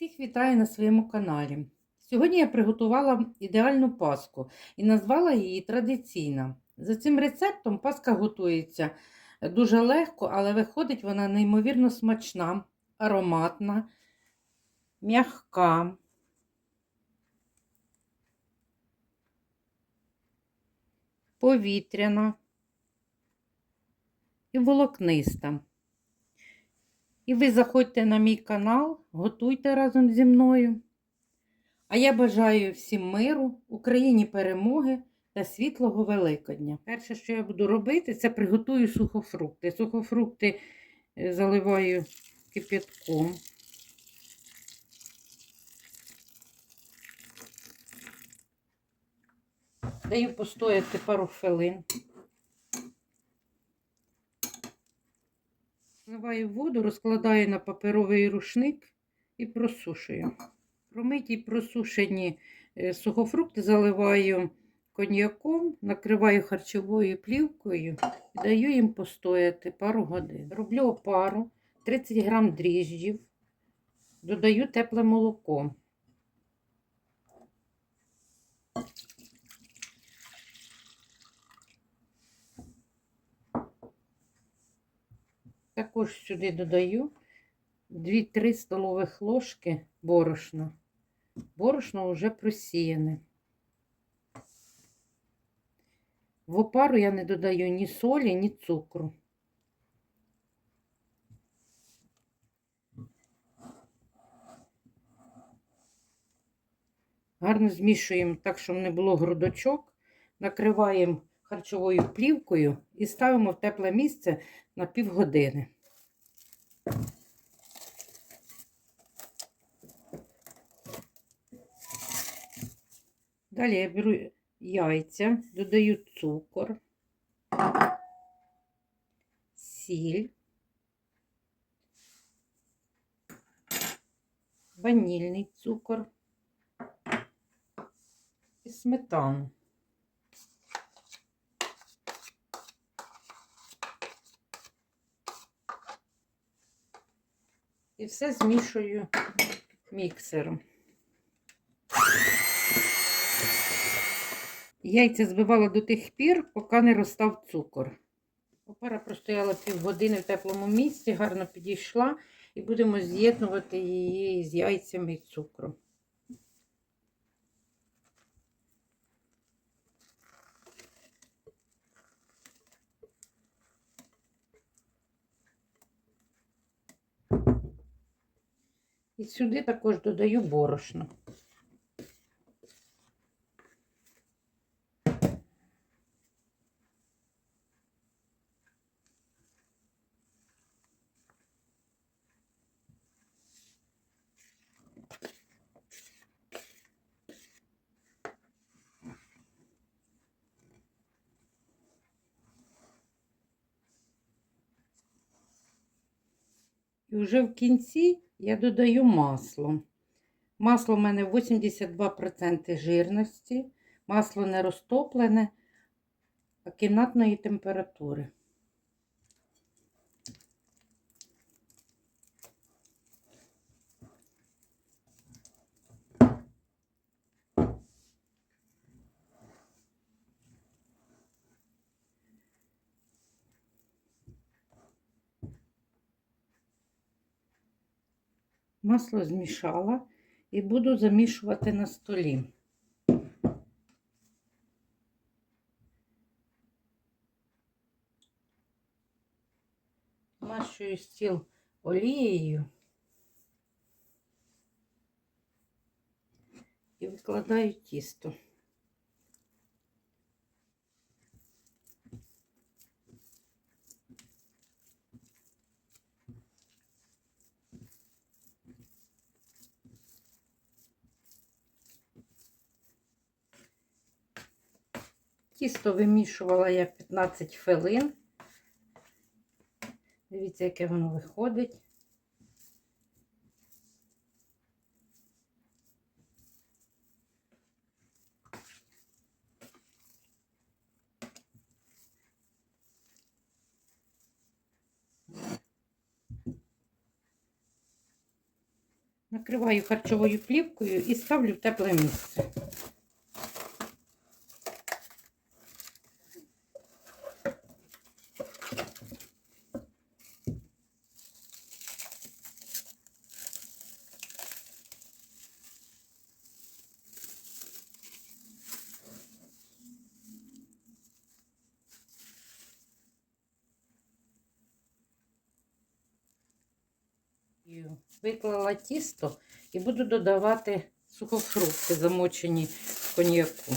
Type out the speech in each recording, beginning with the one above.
Всіх вітаю на своєму каналі. Сьогодні я приготувала ідеальну паску і назвала її традиційна. За цим рецептом паска готується дуже легко, але виходить вона неймовірно смачна, ароматна, м'ягка. Повітряна і волокниста. І ви заходьте на мій канал, готуйте разом зі мною. А я бажаю всім миру, Україні перемоги та світлого Великодня. Перше, що я буду робити, це приготую сухофрукти. Сухофрукти е, заливаю кипятком. Даю постояти пару хвилин. Зливаю воду, розкладаю на паперовий рушник і просушую. Промиті просушені е, сухофрукти заливаю коньяком, накриваю харчовою плівкою і даю їм постояти пару годин. Роблю опару 30 грам дріжджів, додаю тепле молоко. Також сюди додаю 2-3 столових ложки борошна. Борошно вже просіяне. В опару я не додаю ні солі, ні цукру. Гарно змішуємо так, щоб не було грудочок. Накриваємо харчовою плівкою і ставимо в тепле місце на півгодини. Далі я беру яйця, додаю цукор, сіль, ванільний цукор і сметану. І все змішую міксером. Яйця збивала до тих пір, поки не розстав цукор. Опара простояла півгодини в теплому місці, гарно підійшла, і будемо з'єднувати її з яйцями і цукром. І сюди також додаю борошно. І вже в кінці я додаю масло. Масло в мене 82% жирності, масло не розтоплене, а кімнатної температури. Масло змішала і буду замішувати на столі. Мащую стіл олією і викладаю тісто. Тісто вимішувала я 15 хвилин. Дивіться, яке воно виходить. Накриваю харчовою плівкою і ставлю в тепле місце. Виклала тісто і буду додавати сухофрукти, замочені в коньяку.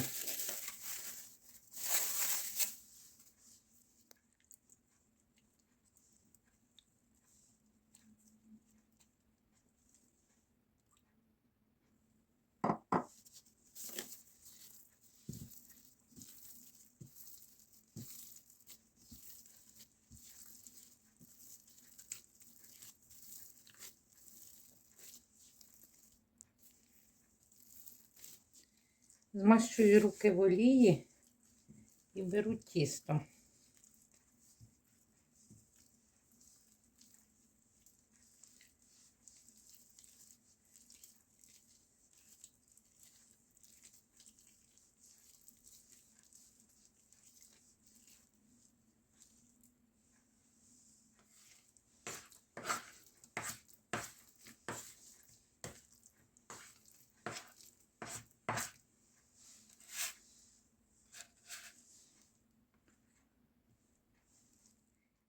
Змащую руки в олії і беру тісто.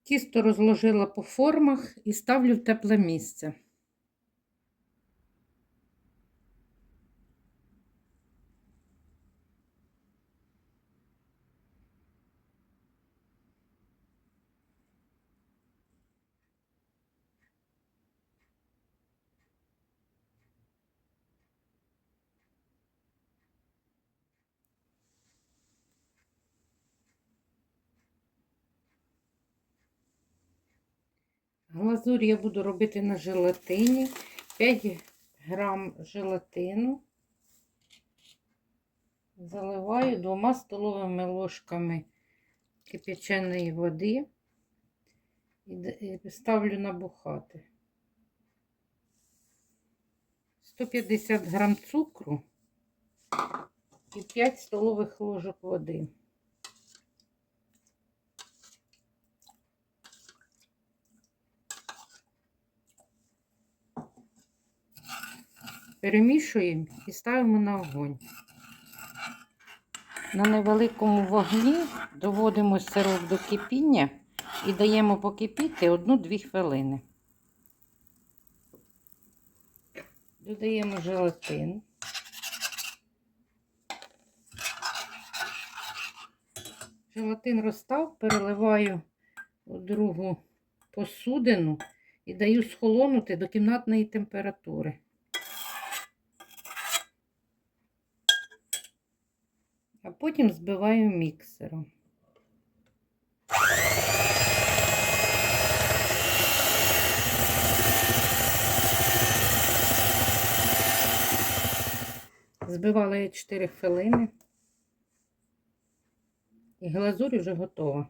Тісто розложила по формах і ставлю в тепле місце. Глазурь я буду робити на желатині. 5 грам желатину. Заливаю двома столовими ложками кипяченої води і ставлю набухати. 150 грам цукру і 5 столових ложок води. Перемішуємо і ставимо на огонь. На невеликому вогні доводимо сироп до кипіння і даємо покипіти 1-2 хвилини. Додаємо желатин. Желатин розстав, переливаю у другу посудину і даю схолонути до кімнатної температури. Потім збиваю міксером. Збивала я 4 хвилини. І глазурь вже готова.